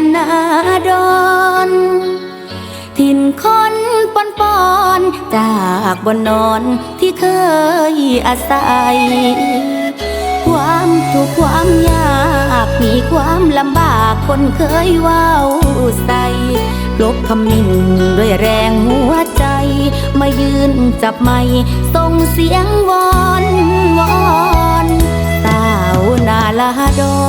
นนาดอนถิ่นคนปอนปอนจากบนนอนที่เคยอาศัย ความทุกข์ความยากมีความลำบากคนเคยว้าวใสลบคำนิ่งด้วยแรงหัวใจไม่ยืนจับไม้ส่งเสียงวอนวอนสาวนาลาดอน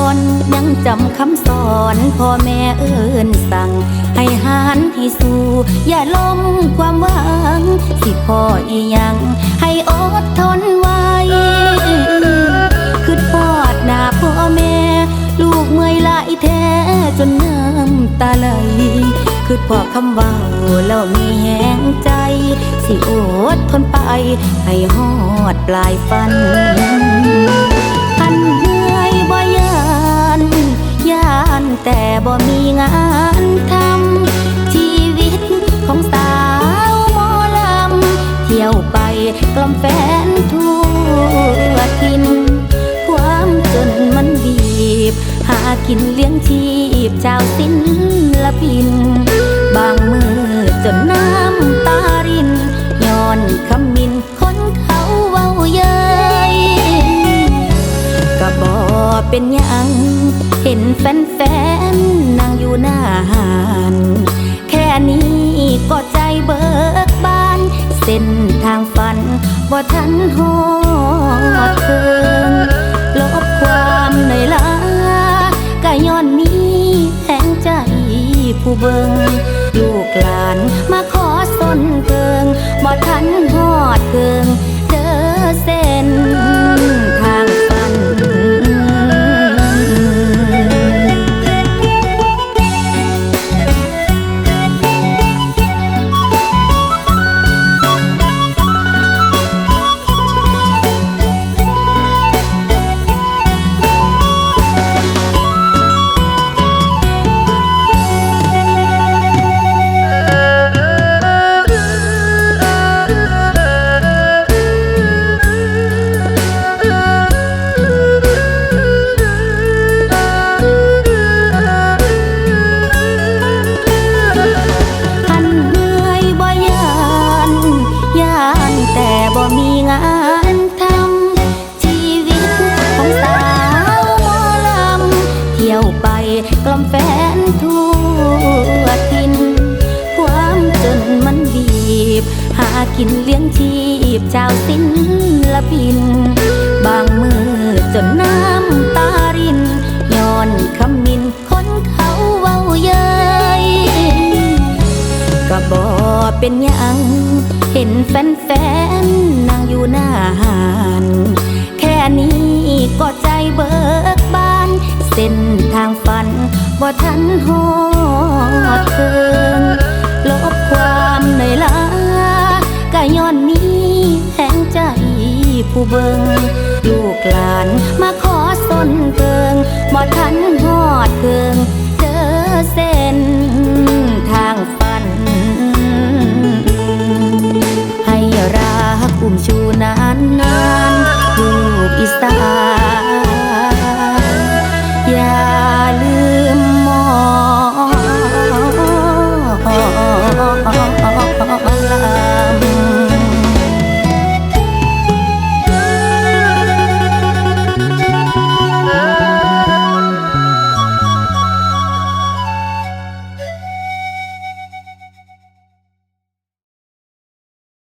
จำคำสอนพ่อแม่เอิ้นสั่ง ให้หานให้สู้ อย่าล้มความหวัง สิพ่ออีหยัง ให้อดทนไว้คือทอดหน้าพ่อแม่ ลูกเมื่อยหลายแท้จนน้ำตาไหลคือพ่อคำว่าแล้วมีแหงใจ สิอดทนไป ให้หอดปลายฟัน แต่บ่มีงานทำชีวิตของสาวหมอลำ เที่ยวไปกล่อมแฟนทั่วทิน ความจนมันบีบ หากินเลี้ยงชีพชาวศิลปิน บางมือจนน้า เป็นหยัง เห็นแฟนๆนั่งอยู่หน้าหานแค่นี้ก็ใจเบิกบาน เส้นทางฝันบ่ทันหอดเคิงลบความเหนื่อยล้าก็ย้อนมีแห่งใจผู้เบิงลูกหลานมาขอสนเกิงบ่ทันหอดเกิงเจอเส้น เป็นหยัง เห็นแฟนๆนั่งอยู่หน้าหานแค่นี้ก็ใจเบิกบาน เส้นทางฝันบ่ทันหอดเคิงลบความเหนื่อยล้าก็ย้อนมีแห่งใจผู้เบิงลูกหลานมาขอสนเกิงบ่ทันหอดเคิง